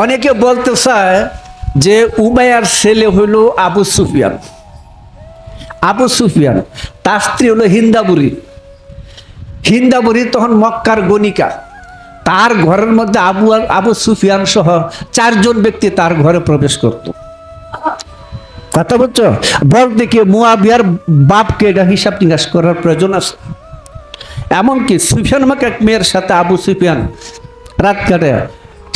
অনেকে বলতে চায় যে উমায়ার ছেলে হইল আবু সুফিয়ান। আবু সুফিয়ান, তার স্ত্রী হলো হিন্দাবুরি। হিন্দাবুরি তখন মক্কার গণিকা। তার ঘরের মধ্যে আবু আবু সুফিয়ান সহ চারজন ব্যক্তি তার ঘরে প্রবেশ করত। কথা বলছো বল দেখে মুয়াবিয়ার বাপকে এটা হিসাব নিকাশ করার প্রয়োজন আছে। এমনকি সুফিয়ান আমাকে এক মেয়ের সাথে আবু সুফিয়ান রাত কাটে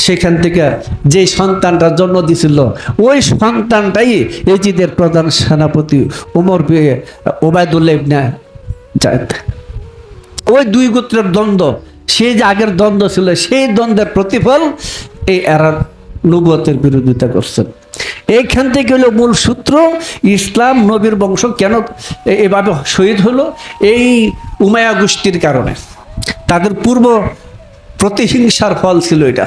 সেখান থেকে যে সন্তানটা জন্ম দিছিল, ওই সন্তানটাই এজিদের প্রধান সেনাপতি ওমর বিয়ে ওবায়দুল্লাহ ইবনে জায়েদ ওই দুই গোত্রের দ্বন্দ্ব সেই যে আগের দ্বন্দ্ব ছিল, সেই দ্বন্দ্বের প্রতিফল এই এরার নবুয়তের বিরোধিতা করছেন এইখান থেকে হলো মূল সূত্র, ইসলাম নবীর বংশ কেন এভাবে শহীদ হলো? এই উমায়া গোষ্ঠীর কারণে। তাদের পূর্ব প্রতিহিংসার ফল ছিল এটা।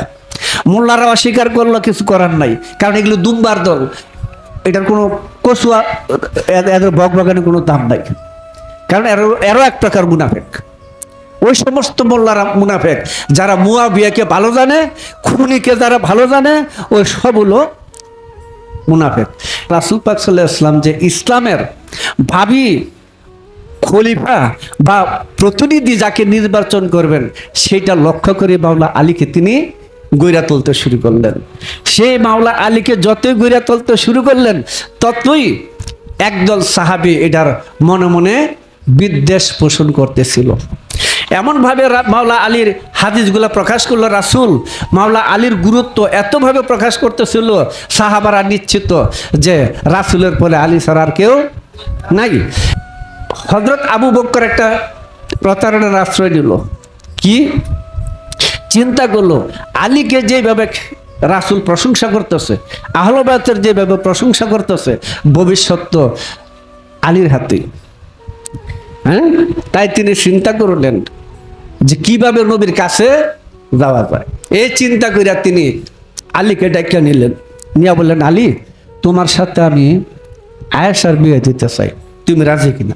মোল্লারা অস্বীকার করল, কিছু করার নাই। কারণ এগুলো দুমবার দল। এটার কোনো কচুয়া এদের বকবাগানে কোনো দাম নাই। কারণ এরও এরও এক প্রকার মুনাফেক। ওই সমস্ত মোল্লারা মুনাফেক। যারা মুয়া বিয়াকে ভালো জানে, খুনিকে যারা ভালো জানে, ওই সব হলো মুনাফেক। রাসুল পাক ইসলাম যে ইসলামের ভাবি, খলিফা বা প্রতিনিধি যাকে নির্বাচন করবেন, সেটা লক্ষ্য করে মাওলা আলীকে তিনি গৈরা তুলতে শুরু করলেন। সেই মাওলা আলীকে যতই গৈরা তুলতে শুরু করলেন, ততই একদল সাহাবি এটার মনে মনে বিদ্বেষ পোষণ করতেছিল। এমনভাবে মাওলা আলীর হাদিসগুলো প্রকাশ করল রাসূল। মাওলা আলীর গুরুত্ব এতভাবে প্রকাশ করতেছিল সাহাবারা নিশ্চিত যে রাসূলের পরে আলী ছাড়া আর কেউ নাই। হজরত আবু বক্কর একটা প্রতারণার আশ্রয় নিল। কি? চিন্তা করল, আলীকে যেভাবে রাসুল প্রশংসা করতেছে আহলবাতের যেভাবে প্রশংসা করতেছে, ভবিষ্যৎ তো আলীর হাতে। হ্যাঁ? তাই তিনি চিন্তা করলেন যে কীভাবে নবীর কাছে যাওয়া যায়। এই চিন্তা করিয়া তিনি আলীকে ডাকিয়া নিলেন। নিয়া বললেন, আলী, তোমার সাথে আমি আয়েশার বিয়ে দিতে চাই। তুমি রাজি কিনা?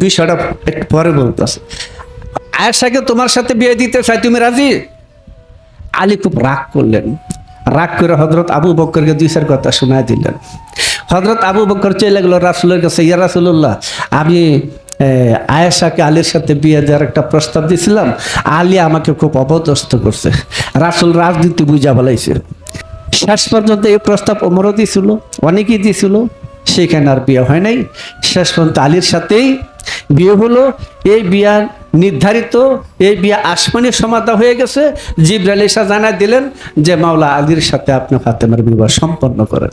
বিষয়টা একটু পরে বলতেছে। আয়েশাকে তোমার সাথে বিয়ে দিতে চাই, তুমি রাজি? আলী খুব রাগ করলেন। রাগ করে হজরত আবু বক্করকে দুই চার কথা শোনায় দিলেন। হজরত আবু বক্কর চলে গেল রাসুলের কাছে, ইয়া রাসুল্লাহ আমি আয়েশাকে আলীর সাথে বিয়ে দেওয়ার একটা প্রস্তাব দিয়েছিলাম আলী আমাকে খুব অপদস্থ করছে। রাসুল রাজনীতি বুঝা বলাইছে শেষ পর্যন্ত এই প্রস্তাব ওমরও দিয়েছিল অনেকেই দিয়েছিল সেখানে আর বিয়ে হয় নাই। শেষ পর্যন্ত আলীর সাথেই বিয়ে হলো। এই বিয়া নির্ধারিত এই বিয়ে আসমানি সমাধা হয়ে গেছে। জিব্রাইল ইসা দিলেন যে, মাওলা আলীর সাথে আপনি ফাতেমার বিবাহ সম্পন্ন করেন।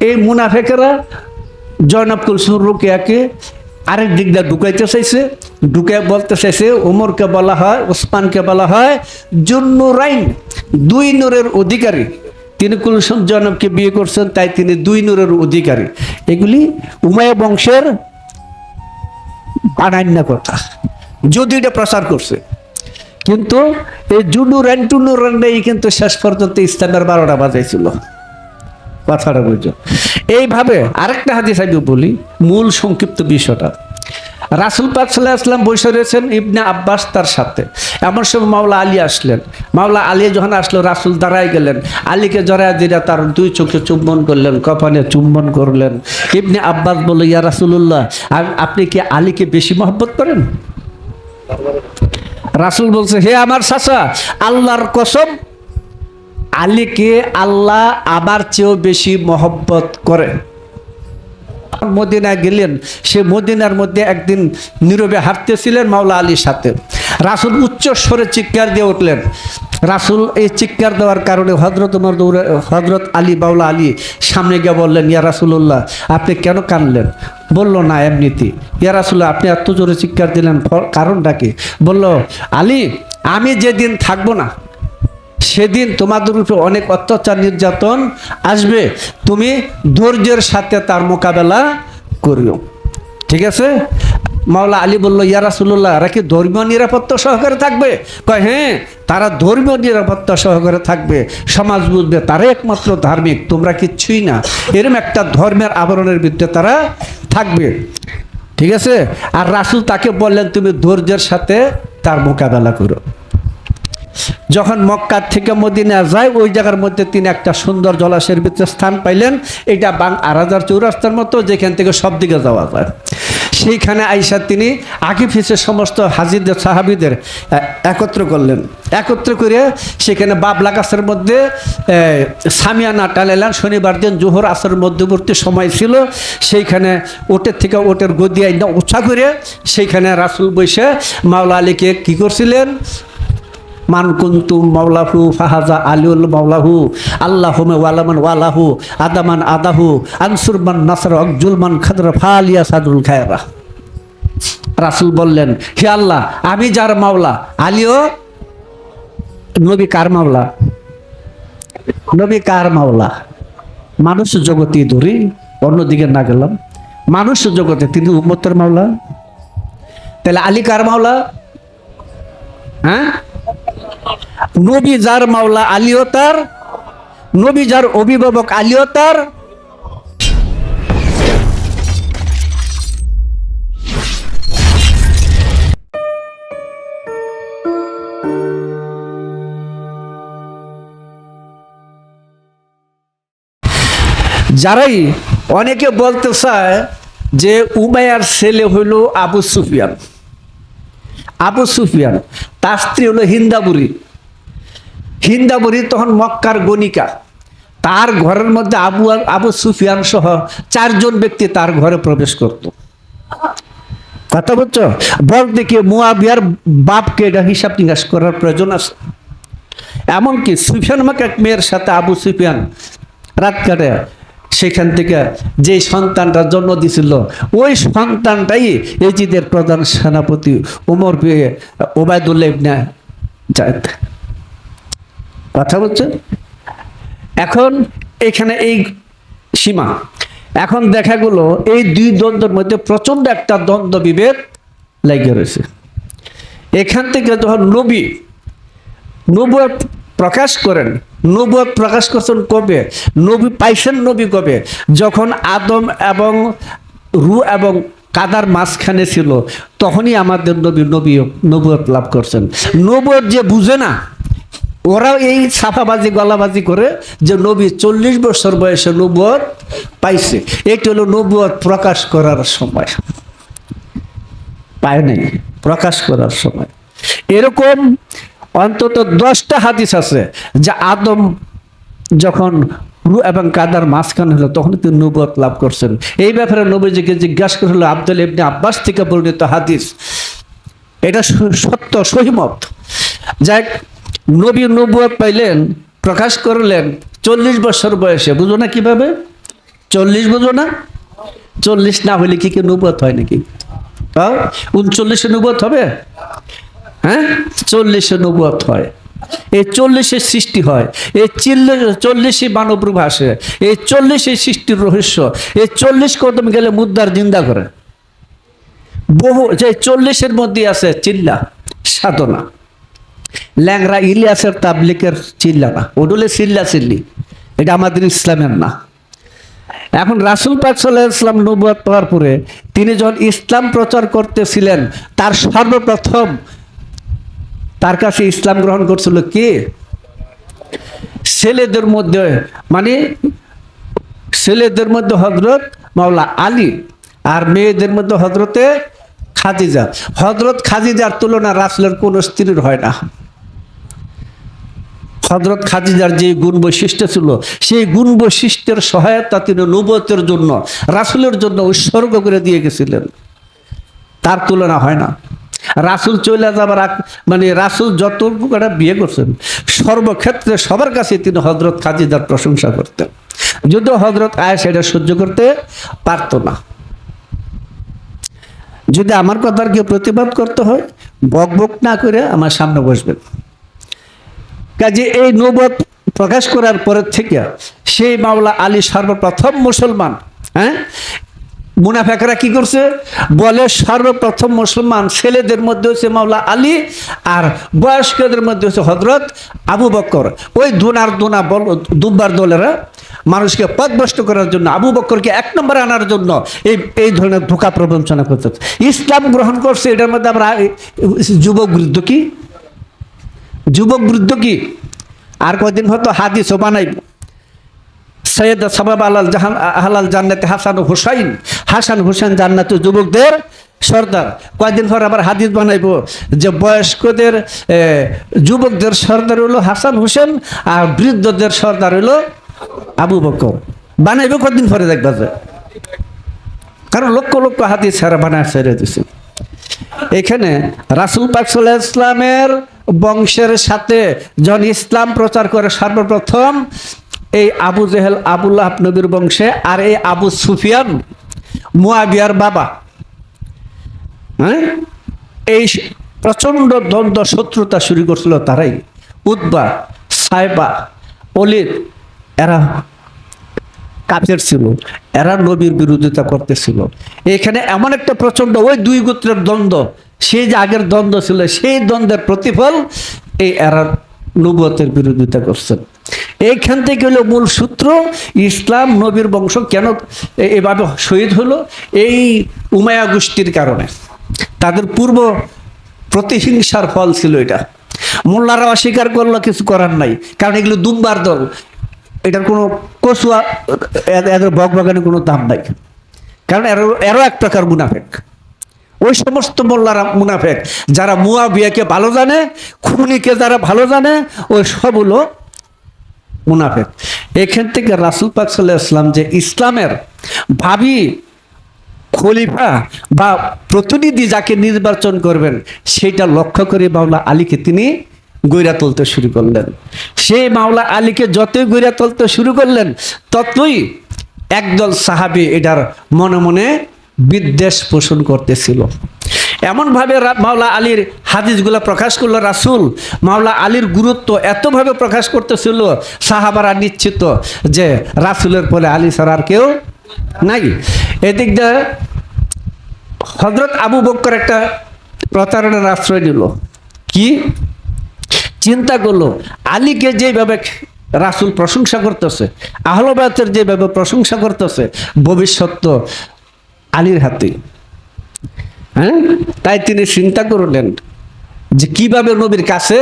এই মুনাফেকেরা জয়নব কুলসুর রুকিয়াকে আরেক দিক দিয়ে ঢুকাইতে চাইছে। ঢুকে বলতে চাইছে, ওমরকে বলা হয়, ওসমানকে বলা হয় জুন্নুরাইন, দুই নূরের অধিকারী। তিনি কুলসুম জয়নবকে বিয়ে করছেন, তাই তিনি দুই নূরের অধিকারী। এগুলি উমায়া বংশের বানান্য কথা। যদি এটা প্রচার করছে। কিন্তু এই জুনু রেন, টুনু রেন্ডাই কিন্তু শেষ পর্যন্ত ইসলামের বারোটা বাজাইছিল। কথাটা বুঝছ এইভাবে আরেকটা হাদিস আমি বলি, মূল সংক্ষিপ্ত বিষয়টা। রাসুল পাক আসলাম বসে রয়েছেন ইবনে আব্বাস তার সাথে। এমন সময় মাওলা আলী আসলেন। মাওলা আলী যখন আসলো, রাসুল দাঁড়ায় গেলেন। আলীকে জড়ায় দিলে তার দুই চোখে চুম্বন করলেন, কপালে চুম্বন করলেন। ইবনে আব্বাস বলল, ইয়া রাসুল্লাহ আপনি কি আলীকে বেশি মহব্বত করেন? রাসুল বলছে হে আমার চাচা আল্লাহর কসম আলীকে আল্লাহ আবার চেয়েও বেশি মহব্বত করে। মদিনায় গেলেন। সে মদিনার মধ্যে একদিন নীরবে হাঁটতেছিলেন মাওলা আলীর সাথে। রাসুল উচ্চ স্বরে চিৎকার দিয়ে উঠলেন। রাসুল এই চিৎকার দেওয়ার কারণে হজরত হজরত আলী বাউলা আলী সামনে গিয়ে বললেন, ইয়া রাসুল্লাহ আপনি কেন কানলেন বলল, না এমনিতে ইয়া রাসুল্লাহ আপনি এত জোরে চিৎকার দিলেন কারণটা কি? বলল, আলী, আমি যেদিন থাকব না সেদিন তোমাদের উপরে অনেক অত্যাচার, নির্যাতন আসবে। তুমি ধৈর্যের সাথে তার মোকাবেলা করিও। ঠিক আছে? মাওলা আলী বলল, ইয়া রাসুল্লাহ কি ধর্মীয় নিরাপত্তা সহকারে থাকবে? কয় হ্যাঁ তারা ধর্মীয় নিরাপত্তা সহকারে থাকবে। সমাজ বুঝবে তারা একমাত্র ধার্মিক, তোমরা কিচ্ছুই না। এরকম একটা ধর্মের আবরণের ভিতরে তারা থাকবে। ঠিক আছে? আর রাসুল তাকে বললেন, তুমি ধৈর্যের সাথে তার মোকাবেলা করো। যখন মক্কা থেকে মদিনা যায়, ওই জায়গার মধ্যে তিনি একটা সুন্দর জলাশয়ের ভিতরে স্থান পাইলেন। এটা বাং আরাজার চৌরাস্তার মতো, যেখান থেকে সব দিকে যাওয়া যায়। সেইখানে আইসা তিনি আকিফিসের সমস্ত হাজিদের, সাহাবিদের একত্র করলেন। একত্র করে সেখানে বাবলা গাছের মধ্যে সামিয়ানা টালাইলেন শনিবার দিন জোহর আসর মধ্যবর্তী সময় ছিল। সেইখানে ওটের থেকে ওটের গদি আইনা উৎসাহ করে সেইখানে রাসুল বৈশে মাওলা আলীকে কী করছিলেন? মান কুন্তুম মাওলাহু ফাহাজা আলিউল মাওলাহু আল্লাহুমে ওয়ালামান ওয়ালাহু আদামান আদাহু আনসুরমান নাসর অকজুলমান খাদর, ফালিয়া সাদুল খায়রা। রাসুল বললেন, হে আল্লাহ, আমি যার মাওলা, আলিও নবী কার মাওলা? নবী কার মাওলা? মানুষ জগতে ধরি অন্যদিকে না গেলাম। মানুষ জগতে তিনি উম্মতের মাওলা। তাহলে আলী কার মাওলা? হ্যাঁ? নবী যার মাওলা আলিও তার, নবী যার অভিভাবক আলিও তার। যারাই অনেকে বলতে চায় যে উমায়ার ছেলে হইল আবু সুফিয়ান। আবু সুফিয়ান, তার স্ত্রী হলো হিন্দাবুরি। হিন্দাবুরি তখন মক্কার গণিকা। তার ঘরের মধ্যে আবু আবু সুফিয়ান সহ চারজন ব্যক্তি তার ঘরে প্রবেশ করত। কথা বলছো? বল দেখে, মুয়াবিয়ার বাপকে এটা হিসাব নিকাশ করার প্রয়োজন আছে। এমনকি সুফিয়ান মাকে এক মেয়ের সাথে আবু সুফিয়ান রাত কাটে। সেখান থেকে যে সন্তানটা জন্ম দিছিল, ওই সন্তানটাই এজিদের প্রধান সেনাপতি উমর বিয়ে ওবায়দুল্লাহ ইবনে জায়েদ কথা বলছে এখন এখানে এই সীমা। এখন দেখা গেল, এই দুই দ্বন্দ্বের মধ্যে প্রচণ্ড একটা দ্বন্দ্ব বিভেদ লেগে রয়েছে। এখান থেকে যখন নবী, নবুয়ত প্রকাশ করেন, নবুয়ত প্রকাশ করছেন কবে? নবী পাইছেন নবী কবে? যখন আদম এবং রু এবং কাদার মাঝখানে ছিল, তখনই আমাদের নবী নবী নবুয়ত লাভ করছেন। নবুয়ত যে বুঝে না ওরাও এই ছাপাবাজি, গলাবাজি করে যে নবী চল্লিশ বছর বয়সে নবুয়ত পাইছে। এটি হলো নবুয়ত প্রকাশ করার সময়। পায় নাই, প্রকাশ করার সময়। এরকম অন্তত দশটা হাদিস আছে যে আদম যখন রু এবং কাদার মাঝখানে হলো, তখন তিনি নবুয়ত লাভ করছেন। এই ব্যাপারে নবীজিকে জিজ্ঞাসা করে হলো আব্দুল ইবনে আব্বাস থেকে বর্ণিত হাদিস। এটা সত্য, সহিমত। যাই নবী নবুয়ত পাইলেন, প্রকাশ করলেন চল্লিশ বছর বয়সে, বুঝো না কীভাবে? চল্লিশ বুঝো না? চল্লিশ না হলে কি কি নবুয়ত হয় নাকি? তাও উনচল্লিশে নবুয়ত হবে? হ্যাঁ? চল্লিশে নবুয়ত হয়। এই চল্লিশের সৃষ্টি হয়, এই চিল্লিশ চল্লিশে মানব রূপ আসে, এই চল্লিশে সৃষ্টির রহস্য, এই চল্লিশ কদম গেলে মুদ্রার জিন্দা করে। বহু, যে চল্লিশের মধ্যে আছে চিল্লা, সাধনা। ল্যাংরা ইলিয়াসের তাবলিকের চিল্লা না। ওডলে চিল্লা চিল্লি। এটা আমাদের ইসলামের না। এখন রাসুল পাক সাল্লাহ ইসলাম নবুয়াত পাওয়ার পরে তিনি যখন ইসলাম প্রচার করতেছিলেন, তার সর্বপ্রথম তার কাছে ইসলাম গ্রহণ করছিল কে? ছেলেদের মধ্যে মানে ছেলেদের মধ্যে হজরত মাওলা আলী আর মেয়েদের মধ্যে হজরতে খাদিজা। হজরত খাদিজার তুলনা রাসুলের কোনো স্ত্রীর হয় না। হজরত খাদিজার যে গুণ বৈশিষ্ট্য ছিল, সেই গুণ বৈশিষ্ট্যের সহায়তা তিনি নবতের জন্য, রাসুলের জন্য উৎসর্গ করে দিয়ে গেছিলেন। তার তুলনা হয় না। রাসুল চলে যাবার মানে রাসুল যত বিয়ে করছেন, সর্বক্ষেত্রে সবার কাছে তিনি হজরত খাদিজার প্রশংসা করতেন। যদিও হজরত আয়েস এটা সহ্য করতে পারত না। যদি আমার কথার কেউ প্রতিবাদ করতে হয়, বক বক না করে আমার সামনে বসবেন কাজে এই নবত প্রকাশ করার পরের থেকে সেই মাওলা আলী সর্বপ্রথম মুসলমান হ্যাঁ? মুনাফেকরা কি করছে? বলে সর্বপ্রথম মুসলমান ছেলেদের মধ্যে হচ্ছে মাওলা আলী আর বয়স্কদের মধ্যে হচ্ছে হজরত আবু বক্কর ওই দুনার দুনা বল দুব্বার দলেরা মানুষকে পথভ্রষ্ট করার জন্য, আবু বক্করকে এক নম্বরে আনার জন্য এই এই ধরনের ধোকা প্রবঞ্চনা করতে ইসলাম গ্রহণ করছে, এটার মধ্যে আমরা যুবক বৃদ্ধ কি? যুবক বৃদ্ধ কি? আর কয়দিন হয়তো হাদিসও বানাইব। সৈয়দ সাবাব আলাল জাহান আহলাল জান্নাতে হাসান হুসাইন। হাসান হুসেন জান্নাত যুবকদের সর্দার। কয়দিন পর আবার হাদিস বানাইব যে বয়স্কদের যুবকদের সর্দার হলো হাসান হোসেন আর বৃদ্ধদের সর্দার হলো আবু বকর। বানাইব কদিন পরে দেখবা যে। কারণ লক্ষ লক্ষ হাদিস সারা বানায় ছেড়ে দিছে। এখানে রাসুল পাক সাল্লাহ ইসলামের বংশের সাথে যখন ইসলাম প্রচার করে সর্বপ্রথম এই আবু জেহেল আবুল্লাহ নবীর বংশে আর এই আবু সুফিয়ান মুয়াবিয়ার বাবা। হ্যাঁ? এই প্রচণ্ড দ্বন্দ্ব, শত্রুতা শুরু করছিল তারাই। উদ্বা সাইবা অলিদ এরা কাফের ছিল, এরা নবীর বিরোধিতা করতেছিল। এখানে এমন একটা প্রচণ্ড ওই দুই গোত্রের দ্বন্দ্ব, সেই যে আগের দ্বন্দ্ব ছিল, সেই দ্বন্দ্বের প্রতিফল এই এরা নবতের বিরোধিতা করছেন এইখান থেকে হলো মূল সূত্র, ইসলাম নবীর বংশ কেন এভাবে শহীদ হলো? এই উমায়া গোষ্ঠীর কারণে। তাদের পূর্ব প্রতিহিংসার ফল ছিল এটা। মোল্লারা অস্বীকার করল, কিছু করার নাই। কারণ এগুলো দুম্বার দল। এটার কোনো কচুয়া এদের বকবাগানে কোনো দাম নাই। কারণ এরও এরও এক প্রকার মুনাফেক। ওই সমস্ত মোল্লারা মুনাফেক। যারা মুয়া বিয়াকে ভালো জানে, খুনিকে যারা ভালো জানে, ওই সব হলো মুনাফেক। এখান থেকে রাসুল পাক সাল্লাহ যে ইসলামের ভাবি, খলিফা বা প্রতিনিধি যাকে নির্বাচন করবেন, সেটা লক্ষ্য করে মাওলা আলীকে তিনি গৈরা তুলতে শুরু করলেন। সেই মাওলা আলীকে যতই গৈরা তুলতে শুরু করলেন, ততই একদল সাহাবি এটার মনে মনে বিদ্বেষ পোষণ করতেছিল। এমনভাবে মাওলা আলীর হাদিসগুলো প্রকাশ করল রাসূল। মাওলা আলীর গুরুত্ব এতভাবে প্রকাশ করতেছিল, সাহাবারা নিশ্চিত যে রাসূলের পরে আলী আর কেউ নাই। এদিক দিয়ে হজরত আবু বক্কর একটা প্রতারণার আশ্রয় নিল। কি? চিন্তা করল, আলীকে যেভাবে রাসুল প্রশংসা করতেছে আহলবাতের যেভাবে প্রশংসা করতেছে, ভবিষ্যৎ আলীর হাতে হ্যাঁ? তাই তিনি চিন্তা করলেন যে কীভাবে নবীর কাছে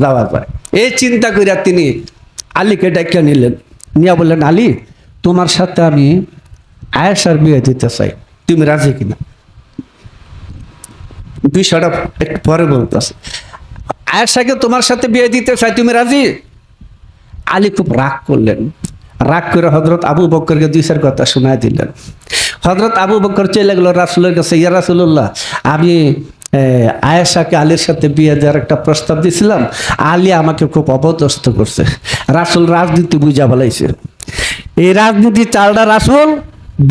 যাওয়া যায়। এই চিন্তা করিয়া তিনি আলীকে ডাকিয়া নিলেন। নিয়া বললেন, আলী, তোমার সাথে আমি আয়েশার বিয়ে দিতে চাই। তুমি রাজি কিনা? বিষয়টা একটু পরে বলতেছে। আয়েশাকে তোমার সাথে বিয়ে দিতে চাই, তুমি রাজি? আলী খুব রাগ করলেন। রাগ করে হজরত আবু বক্করকে দুই চার কথা শোনায় দিলেন। হজরত আবু বক্কর চলে গেল রাসুলের কাছে, ইয়া রাসুল্লাহ আমি আয়েশাকে আলীর সাথে বিয়ে দেওয়ার একটা প্রস্তাব দিয়েছিলাম আলী আমাকে খুব অপদস্থ করছে। রাসুল রাজনীতি বুঝা ফেলাইছে। এই রাজনীতি চালটা রাসুল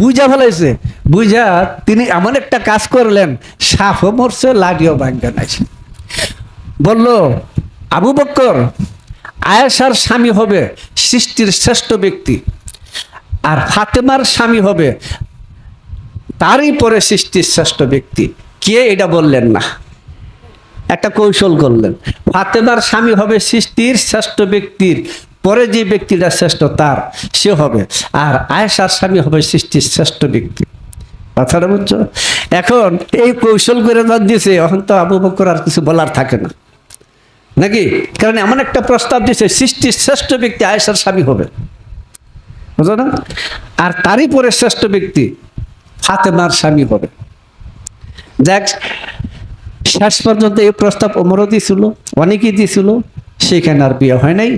বুঝা ফেলাইছে। বুঝা তিনি এমন একটা কাজ করলেন, সাফও মরছে লাডিও ভাঙ্গা নাইছে বলল, আবু বক্কর আয়েশার স্বামী হবে সৃষ্টির শ্রেষ্ঠ ব্যক্তি। আর ফাতেমার স্বামী হবে তারই পরে সৃষ্টির শ্রেষ্ঠ ব্যক্তি। কে এটা বললেন না? একটা কৌশল করলেন। ফাতেমার স্বামী হবে সৃষ্টির শ্রেষ্ঠ ব্যক্তির। পরে যে ব্যক্তিটা শ্রেষ্ঠ তার, সে হবে। আর আয়েশার স্বামী হবে সৃষ্টির শ্রেষ্ঠ ব্যক্তি। কথাটা বুঝছ? এখন এই কৌশল করে যখন দিয়েছে, এখন তো আবু বকর আর কিছু বলার থাকে না। নাকি? কারণ এমন একটা প্রস্তাব দিয়েছে, সৃষ্টির শ্রেষ্ঠ ব্যক্তি আয়েশার স্বামী হবে। বুঝো না? আর তারই পরে শ্রেষ্ঠ ব্যক্তি ফাতেমার স্বামী হবে। দেখ, শেষ পর্যন্ত এই প্রস্তাব ওমরও দিয়েছিল অনেকেই দিয়েছিল সেখানে আর বিয়ে হয় নাই।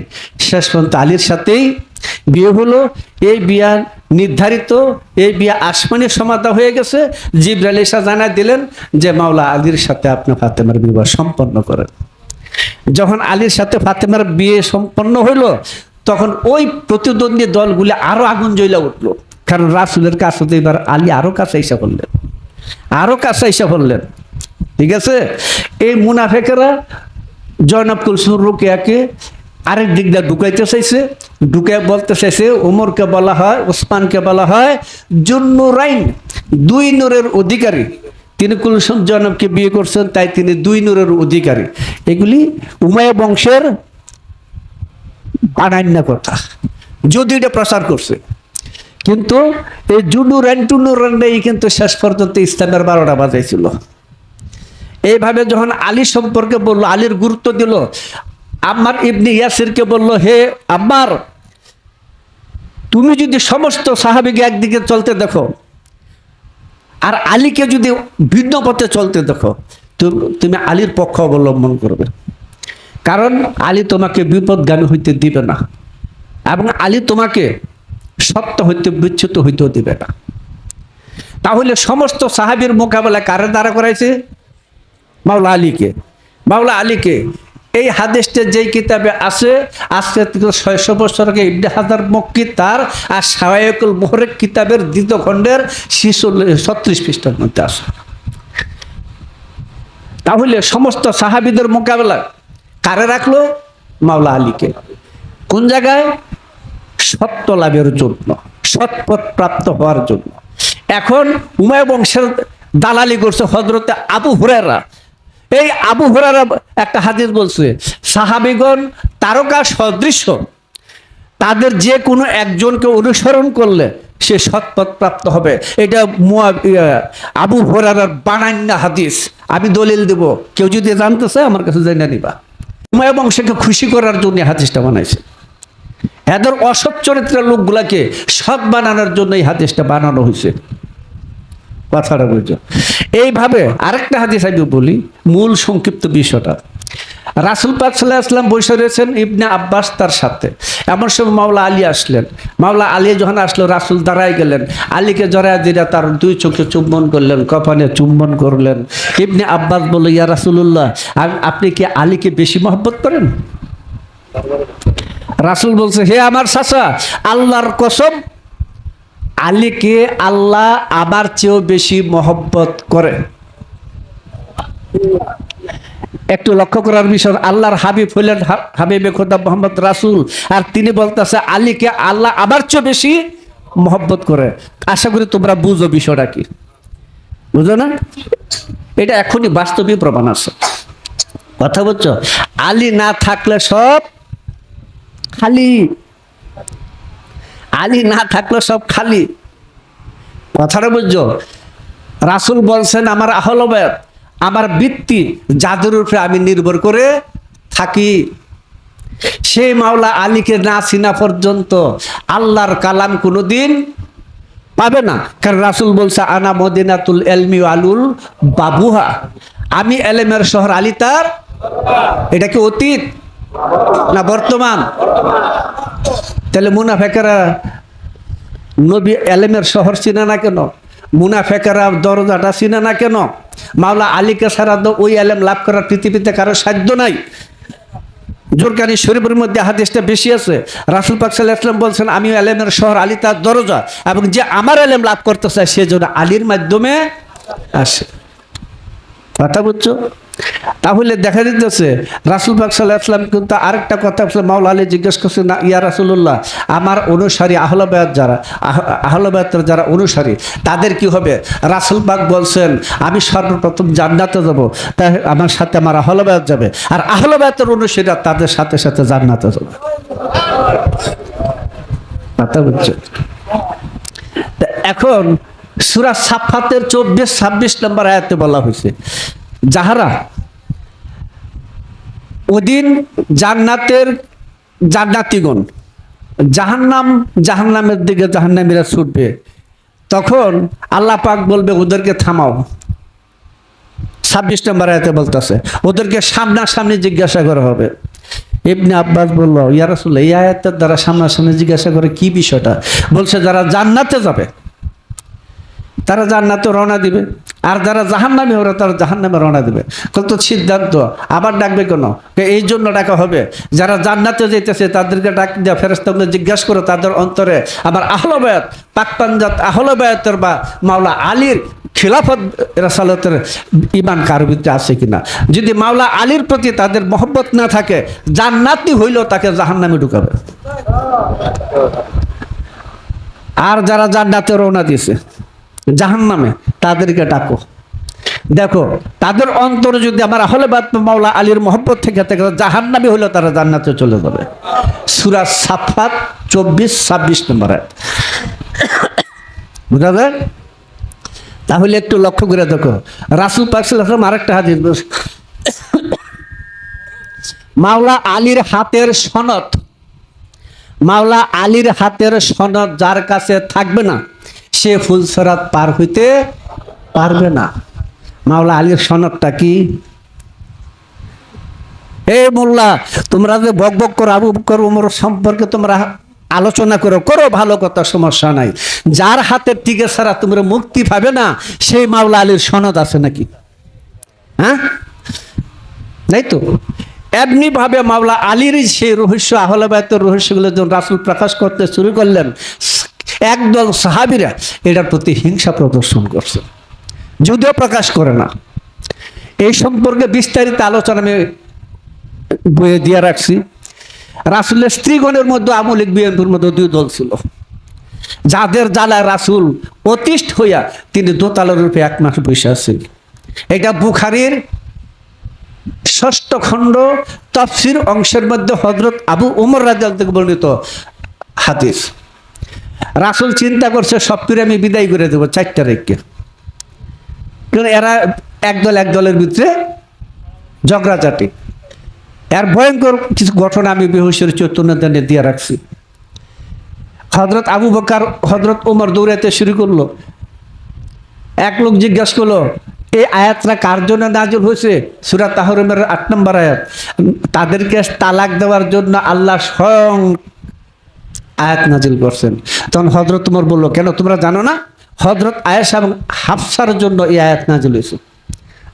শেষ পর্যন্ত আলীর সাথেই বিয়ে হলো। এই বিয়া নির্ধারিত, এই বিয়া আসমানের সমাধা হয়ে গেছে। জিব্রাইল এসা জানাই দিলেন যে, মাওলা আলীর সাথে আপনি ফাতেমার বিবাহ সম্পন্ন করেন। যখন আলীর সাথে ফাতেমার বিয়ে সম্পন্ন হইল, তখন ওই প্রতিদ্বন্দ্বী দলগুলি আরও আগুন জ্বলে উঠল। কারণ রাসুলের কাছে তো এবার আলী আরও কাছে এসে বললেন। আরও কাছে এসে বললেন, ঠিক আছে? এই মুনাফেকেরা জয়নাব কুলসুর রুকিয়াকে আরেক দিক দিয়ে ঢুকাইতে চাইছে। ঢুকে বলতে চাইছে, ওমরকে বলা হয়, ওসমানকে বলা হয়, জুন্নুরাইন দুই নূরের অধিকারী। তিনি কুলসুম জয়নবকে বিয়ে করছেন, তাই তিনি দুই নূরের অধিকারী। এগুলি উমায় বংশের বানান্য কথা। যদি এটা প্রচার করছে কিন্তু এই জুনুর অ্যান্ড টুনুর কিন্তু শেষ পর্যন্ত ইসলামের বারোটা বাজাইছিল। এইভাবে যখন আলী সম্পর্কে বলল, আলীর গুরুত্ব দিল আমার ইবনি ইয়াসিরকে বলল, হে আমার তুমি যদি সমস্ত সাহাবিকে একদিকে চলতে দেখো আর আলীকে যদি ভিন্ন পথে চলতে দেখো তুমি আলীর পক্ষ অবলম্বন করবে। কারণ আলী তোমাকে বিপদগামী হইতে দিবে না। এবং আলী তোমাকে সত্য হইতে বিচ্যুত হইতেও দিবে না। তাহলে সমস্ত সাহাবির মোকাবেলা কারে দ্বারা করাইছে? মাওলা আলীকে। মাওলা আলীকে। এই হাদিসটা যেই কিতাবে আছে, আজকে ছয়শো বছর আগে ইবনে হাজার মক্কি তার আর সাহায়কুল মোহরেক কিতাবের দ্বিতীয় খণ্ডের ছিচল্লিশ, ছত্রিশ পৃষ্ঠার মধ্যে আছে। তাহলে সমস্ত সাহাবিদের মোকাবেলা কারে রাখল? মাওলা আলীকে। কোন জায়গায়? সত্য লাভের জন্য সৎপথ প্রাপ্ত হওয়ার জন্য। এখন উমায় বংশের দালালি করছে হজরতে আবু হুরেরা এই আবু হুরেরা একটা হাদিস বলছে, সাহাবিগণ তারকা সদৃশ্য তাদের যে কোনো একজনকে অনুসরণ করলে সে সৎপথ প্রাপ্ত হবে। এটা আবু হরার বানান্না হাদিস। আমি দলিল দেব, কেউ যদি জানতে চায় আমার কাছে জেনে নিবা। উমায় বংশকে খুশি করার জন্য হাদিসটা বানাইছে। এদের অসৎ চরিত্রের লোকগুলাকে সৎ বানানোর জন্য এই হাদিসটা বানানো হয়েছে। কথাটা বুঝছ? এইভাবে আরেকটা হাদিস আমি বলি, মূল সংক্ষিপ্ত বিষয়টা। রাসুল পাক আসলাম বসে রয়েছেন ইবনে আব্বাস তার সাথে। এমন সময় মাওলা আলী আসলেন। মাওলা আলী যখন আসলো, রাসুল দাঁড়াই গেলেন। আলীকে জড়ায় দিলে তার দুই চোখে চুম্বন করলেন, কপালে চুম্বন করলেন। ইবনে আব্বাস বলল, ইয়া রাসুল্লাহ আপনি কি আলীকে বেশি মহব্বত করেন? রাসুল বলছে, হে আমার চাচা, আল্লাহর কসম, আলীকে আল্লাহ আবার চেয়েও বেশি মহব্বত করে। একটু লক্ষ্য করার বিষয়, আল্লাহর হাবিব হইলেন হাবিবে খোদা মোহাম্মদ রাসুল, আর তিনি বলতেছে, আলীকে আল্লাহ আবার চেয়েও বেশি মহব্বত করে। আশা করি তোমরা বুঝো বিষয়টা কি। বুঝো না? এটা এখনই বাস্তবিক প্রমাণ আছে। কথা বলছো? আলী না থাকলে সব খালি। আলী না থাকলে সব খালি। কথাটা বুঝছ? রাসুল বলছেন, আমার আহলবাদ আমার বৃত্তি যাদের উপরে আমি নির্ভর করে থাকি। সেই মাওলা আলীকে না চিনা পর্যন্ত আল্লাহর কালাম কোনোদিন পাবে না। কারণ রাসুল বলছে, আনা মদিনাতুল এলমি আলুল বাবুহা। আমি এলেমের শহর আলী তার, এটা কি অতীত? না, বর্তমান। তাহলে মুনাফেকেরা নবী এলেমের শহর চিনে না কেন? মুনাফেকেরা দরজাটা চিনে না কেন? মাওলা আলীকে তো ওই এলেম লাভ করার পৃথিবীতে কারও সাধ্য নাই। জোরকানি শরীফের মধ্যে হাদিসটা বেশি আছে। রাসুল পাক সাল্লাহ ইসলাম বলছেন, আমি এলেমের শহর আলী তার দরজা এবং যে আমার এলেম লাভ করতে চায়, সে যেন আলীর মাধ্যমে আসে। কথা বুঝছ? তাহলে দেখা দিতেছে রাসুল পাক সাল্লাহ ইসলাম কিন্তু আরেকটা কথা মাওলা আলী জিজ্ঞেস করছে, না, ইয়া রাসুল্লাহ আমার অনুসারী আহলবায়াত যারা আহলবায়াতের যারা অনুসারী, তাদের কি হবে? রাসুল পাক বলছেন, আমি সর্বপ্রথম জান্নাতে যাব, তাই আমার সাথে আমার আহলবায়াত যাবে, আর আহলবায়াতের অনুসারীরা তাদের সাথে সাথে জান্নাতে যাবে। কথা বুঝছ? এখন সুরা সাফাতের চব্বিশ, ছাব্বিশ নম্বর আয়াতে বলা হয়েছে, যাহারা ওদিন জান্নাতের জান্নাতিগণ, জাহান্নাম জাহান্নামের দিকে জাহান্নামীরা ছুটবে, তখন আল্লাহ পাক বলবে, ওদেরকে থামাও। ছাব্বিশ নম্বর আয়াতে বলতেছে, ওদেরকে সামনাসামনি জিজ্ঞাসা করা হবে। ইবনে আব্বাস বলল ইয়ারসুল এই আয়াতের দ্বারা সামনাসামনি জিজ্ঞাসা করে কি বিষয়টা? বলছে, যারা জান্নাতে যাবে তারা জান্নাতে রওনা দিবে। আর যারা জাহান্নামে ওরা তারা জাহান্নামে রওনা দিবে। কত সিদ্ধান্ত, আবার ডাকবে কেন? এই জন্য ডাকা হবে। যারা জান্নাতে যেতেছে তাদেরকে ডাক দেওয়া ফেরস্তাগুলো জিজ্ঞাসা করো তাদের অন্তরে। আবার আহলবায়াত পাকপাঞ্জাত আহলবায়াতের বা মাওলা আলীর খিলাফত, রাসালতের ইমান কার আছে কিনা? যদি মাওলা আলীর প্রতি তাদের মহব্বত না থাকে, জান্নাতি হইলেও তাকে জাহান্নামে ঢুকাবে। আর যারা জান্নাতে রওনা দিয়েছে জাহান নামে তাদেরকে ডাকো। দেখো তাদের অন্তরে যদি আমার আহলে মাওলা আলীর মহব্বত থেকে থাকে জাহান নামে হলেও তারা জান্নাতে চলে যাবে। সুরা সাফাত চব্বিশ ছাব্বিশ নম্বর। বুঝা যায়? তাহলে একটু লক্ষ্য করে দেখো। রাসুল পাকসাল আসলাম আরেকটা বলছে, মাওলা আলীর হাতের সনদ মাওলা আলীর হাতের সনদ যার কাছে থাকবে না সে ফুলসরাত পার হইতে পারবে না। মাওলা আলীর সনদটা কি? হে মোল্লা, তোমরা যে বক বক করো, আবু বকর উমর সম্পর্কে তোমরা আলোচনা করো করো, ভালো কথা, সমস্যা নাই। যার হাতের টিকে ছাড়া তোমরা মুক্তি পাবে না, সেই মাওলা আলীর সনদ আছে নাকি? হ্যাঁ? তাই তো? এমনি ভাবে মাওলা আলীর সেই রহস্য আহলাবায়তের রহস্যগুলো যখন রাসুল প্রকাশ করতে শুরু করলেন একদল সাহাবিরা এটার প্রতি হিংসা প্রদর্শন করছে। যদিও প্রকাশ করে না। এই সম্পর্কে বিস্তারিত আলোচনা আমি বইয়ে দিয়ে রাখছি। রাসুলের স্ত্রীগণের মধ্যে আমলিক বিএনপির মধ্যে দুই দল ছিল। যাদের জ্বালা রাসুল অতিষ্ঠ হইয়া তিনি দোতালার রূপে এক মাস বসে আছেন। এটা বুখারির ষষ্ঠ খণ্ড তফসির অংশের মধ্যে হজরত আবু উমর রাজাল থেকে বর্ণিত হাদিস। রাসুল চিন্তা করছে, সব ফিরে আমি বিদায় করে দেবো চারটা রেখে। কারণ এরা একদল এক দলের ভিতরে ঝগড়াঝাটি। এর ভয়ঙ্কর কিছু ঘটনা আমি বেহুশের চৈতন্য দানে দিয়ে রাখছি। হজরত আবু বকার হজরত ওমর দৌড়াতে শুরু করল। এক লোক জিজ্ঞাসা করল, এই আয়াতটা কার জন্য নাজল হয়েছে? সুরাত তাহরমের আট নম্বর আয়াত। তাদেরকে তালাক দেওয়ার জন্য আল্লাহ স্বয়ং আয়াত নাজিল করছেন। তখন হজরত তোমার বলল, কেন, তোমরা জানো না? হজরত আয়েশা এবং হাফসার জন্য এই আয়াত নাজিল হয়েছে।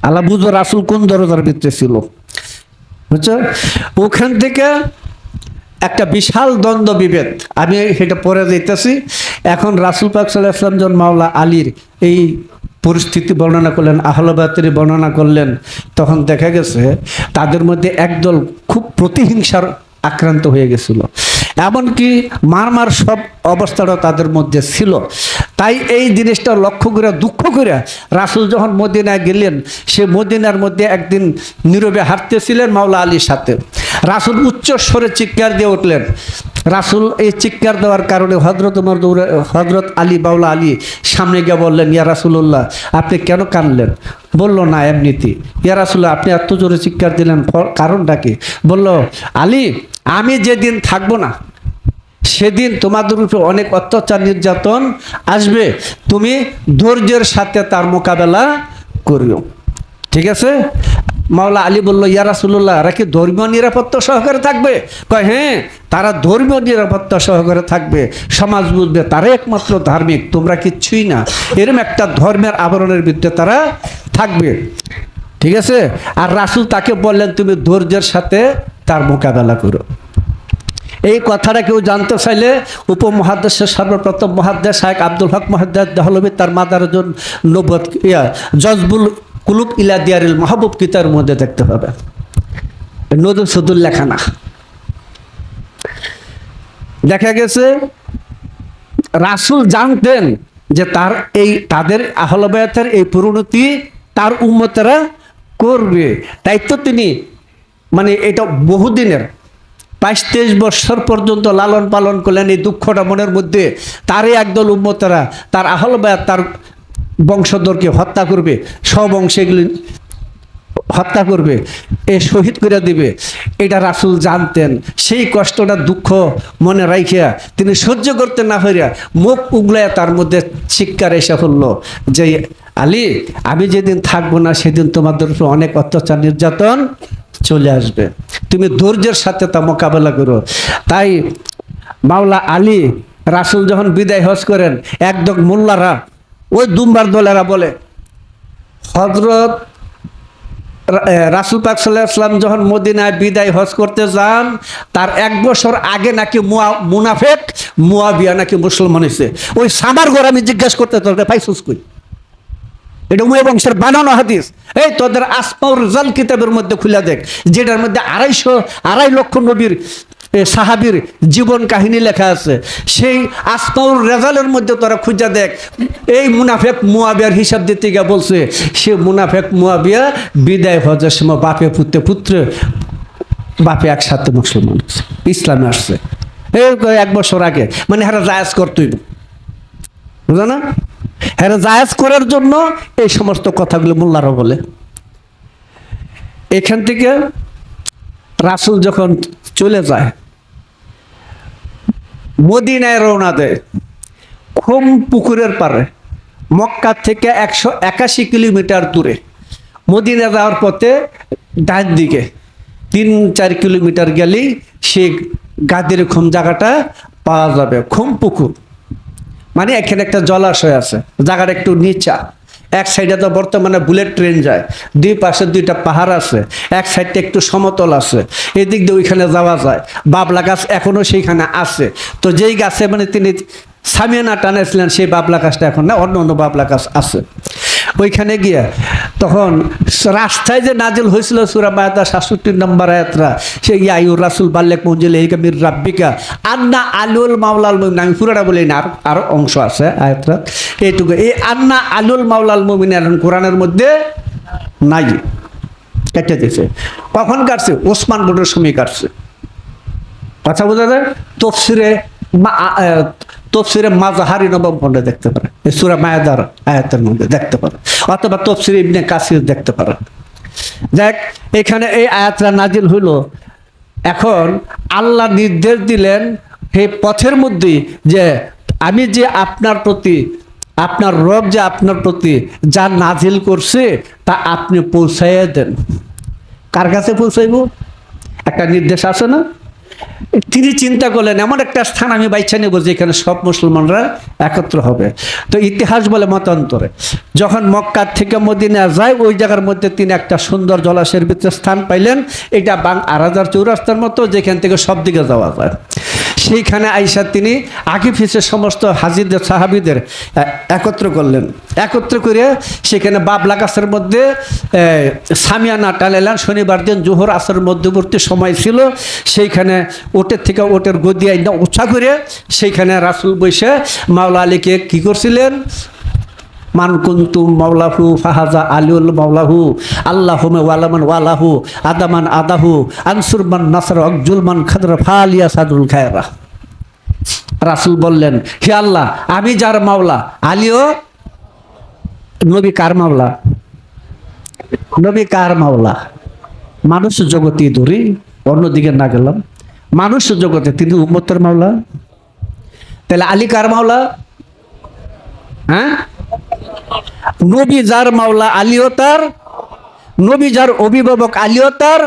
আল্লাহ বুঝো রাসুল কোন দরজার ভিতরে ছিল। বুঝছ? ওখান থেকে একটা বিশাল দ্বন্দ্ব, বিভেদ। আমি সেটা পরে দিতেছি এখন রাসুল পাক সাল্লাহ ইসলাম জন মাওলা আলীর এই পরিস্থিতি বর্ণনা করলেন আহলবাতের বর্ণনা করলেন, তখন দেখা গেছে তাদের মধ্যে একদল খুব প্রতিহিংসার আক্রান্ত হয়ে গেছিল। এমনকি মার মার সব অবস্থাটা তাদের মধ্যে ছিল। তাই এই জিনিসটা লক্ষ্য করে, দুঃখ করে রাসুল যখন মদিনায় গেলেন, সে মদিনার মধ্যে একদিন নীরবে হাঁটতেছিলেন মাওলা আলীর সাথে। রাসুল উচ্চ স্বরে চিৎকার দিয়ে উঠলেন। রাসুল এই চিৎকার দেওয়ার কারণে হজরত উমর হজরত আলী বাউলা আলী সামনে গিয়ে বললেন, ইয়া রাসুল্লাহ আপনি কেন কানলেন বলল, না এমনিতে ইয়া রাসুল্লাহ আপনি এত জোরে চিৎকার দিলেন, কারণটা কি? বলল, আলী, আমি যেদিন থাকব না সেদিন তোমাদের উপরে অনেক অত্যাচার নির্যাতন আসবে। তুমি ধৈর্যের সাথে তার মোকাবেলা করিও। ঠিক আছে? মাওলা আলী বলল, ইয়া রাসুল্লাহ এরা কি ধর্মীয় নিরাপত্তা সহকারে থাকবে? কয় হ্যাঁ তারা ধর্মীয় নিরাপত্তা সহকারে থাকবে। সমাজ বুঝবে তারাই একমাত্র ধার্মিক, তোমরা কিচ্ছুই না। এরম একটা ধর্মের আবরণের বিরুদ্ধে তারা থাকবে। ঠিক আছে? আর রাসুল তাকে বললেন, তুমি ধৈর্যের সাথে তার মোকাবেলা করো। এই কথাটা কেউ জানতে চাইলে উপমহাদেশের সর্বপ্রথম মহাদেশ শাহেক আব্দুল হক মহাদ্দেশ দহলবী তার মাদারজন নবত ইয়া, জজবুল কুলুব ইলা দিয়ারিল মাহবুব কিতার মধ্যে দেখতে পাবে। নদুল সদুল লেখা না। দেখা গেছে, রাসুল জানতেন যে তার এই তাদের আহলবায়াতের এই পরিণতি তার উম্মতেরা করবে। তাই তো তিনি মানে এটা বহুদিনের বাইশ তেইশ বছর পর্যন্ত লালন পালন করলেন এই দুঃখটা মনের মধ্যে। তারই একদল উম্মতেরা, তার আহলবায়াত তার বংশধরকে হত্যা করবে সব অংশেগুলি হত্যা করবে, এ শহীদ করে দিবে। এটা রাসুল জানতেন। সেই কষ্টটা, দুঃখ মনে রাখিয়া তিনি সহ্য করতে না হইয়া মুখ উগলায় তার মধ্যে চিৎকার এসে পড়ল যে, আলী, আমি যেদিন থাকব না, সেদিন তোমাদের অনেক অত্যাচার, নির্যাতন চলে আসবে। তুমি ধৈর্যের সাথে তা মোকাবেলা করো। তাই মাওলা আলী রাসুল যখন বিদায় হজ করেন একদম মোল্লারা, ওই দুম্বার দলেরা বলে হজরত রাসুল পাক সাল্লাহ আসলাম যখন মদিনায় বিদায় হজ করতে যান, তার এক বছর আগে নাকি মুনাফেক মুয়াবিয়া নাকি মুসলমান হয়েছে ওই সামার ঘর আমি জিজ্ঞাসা করতে তোদের পাইছুস কই? এটা উমে বংশের বানানো হাদিস। এই তোদের আসমাউর রেজাল কিতাবের মধ্যে খুলে দেখ, যেটার মধ্যে আড়াইশো, আড়াই লক্ষ নবীর সাহাবীর জীবন কাহিনী লেখা আছে। সেই আসমাউর রেজালের মধ্যে তোরা খুঁজে দেখ, এই মুনাফেক মুয়াবিয়ার হিসাব দিতে গিয়ে বলছে, সে মুনাফেক মুয়াবিয়া বিদায় হজের সময় বাপে পুত্রে পুত্রে, বাপে একসাথে মুসলমান ইসলামে আসছে। এই এক বছর আগে মানে হারা জায়াজ করতই বুঝো না? হ্যাঁ জায়াজ করার জন্য এই সমস্ত কথাগুলো মোল্লারা বলে। এখান থেকে রাসুল যখন চলে যায়, মদিনায় রওনা দেয় খুম পুকুরের পারে মক্কা থেকে একশো একাশি কিলোমিটার দূরে। মদিনা যাওয়ার পথে ডান দিকে তিন চার কিলোমিটার গেলেই সে গাদির খুম জায়গাটা পাওয়া যাবে খুম পুকুর। মানে এখানে একটা জলাশয় আছে, জায়গাটা একটু নিচা। এক সাইডে তো বর্তমানে বুলেট ট্রেন যায়, দুই পাশে দুইটা পাহাড় আছে, এক সাইডটা একটু সমতল আছে, এদিক দিয়ে ওইখানে যাওয়া যায়। বাবলা গাছ এখনও সেইখানে আছে। তো যেই গাছে মানে তিনি সামিয়ানা টানেছিলেন, সেই বাবলা গাছটা এখন না, অন্য অন্য বাবলা গাছ আছে। ওইখানে গিয়ে তখন রাস্তায় যে নাজিল হয়েছিল সুরা মায়াতা সাতষট্টি নম্বর আয়াতরা সে ইয়াইউর রাসুল বাল্লেক মঞ্জিল এই মির রাব্বিকা, আন্না আলুল মাওলাল মুমিন, আমি পুরাটা বলি না, আর অংশ আছে আয়াতরা এইটুকু এই আন্না আলুল মাওলাল মুমিন এখন কোরআনের মধ্যে নাই। কেটে দিয়েছে। কখন কাটছে? ওসমান বোর্ডের সময় কাটছে। কথা বোঝা যায়? তফসিরে তফসিরে মাজাহারি নবম খণ্ডে দেখতে পারেন সুরা মায়াদার আয়াতের মধ্যে দেখতে পারেন অথবা তফসিরে ইবনে কাসির দেখতে পারেন দেখ এখানে এই আয়াতরা নাজিল হইল। এখন আল্লাহ নির্দেশ দিলেন সেই পথের মধ্যে যে আমি যে আপনার প্রতি, আপনার রব যে আপনার প্রতি যা নাজিল করছে, তা আপনি পৌঁছাইয়া দেন। কার কাছে পৌঁছাইব? একটা নির্দেশ আছে না? তিনি চিন্তা করলেন, এমন একটা স্থান আমি বাইছা নেব যেখানে সব মুসলমানরা একত্র হবে। তো ইতিহাস বলে মতান্তরে, যখন মক্কার থেকে মদিনা যায়, ওই জায়গার মধ্যে তিনি একটা সুন্দর জলাশয়ের ভিতরে স্থান পাইলেন। এটা বাং আরাজার চৌরাস্তার মতো, যেখান থেকে সব দিকে যাওয়া যায়। সেইখানে আইসা তিনি আগে পিছে সমস্ত হাজিদের সাহাবিদের একত্র করলেন। একত্র করে সেখানে বাবলা গাছের মধ্যে সামিয়ানা টালেলেন শনিবার দিন জোহর আসর মধ্যবর্তী সময় ছিল। সেইখানে ওটের থেকে ওটের গদি আইনা উৎসাহ করে সেইখানে রাসুল বৈশে মাওলা আলীকে কী করছিলেন? মান কুন্তু মাওলাহু ফাহাজা আলিউল মাওলাহু আল্লাহুমে ওয়ালামান ওয়ালাহু, আদামান আদাহু, আনসুরমান নাসর, অকজুলমান খাদর, ফালিয়া সাদুল খায়রা। রাসুল বললেন, হে আল্লাহ, আমি যার মাওলা, আলিও নবী কার মাওলা? নবী কার মাওলা? মানুষ জগতে ধরি অন্যদিকে না গেলাম। মানুষ জগতে তিনি উম্মতের মাওলা। তাহলে আলী কার মাওলা? হ্যাঁ? নবী যার মাওলা আলিও তার নবী যার অভিভাবক আলিও তার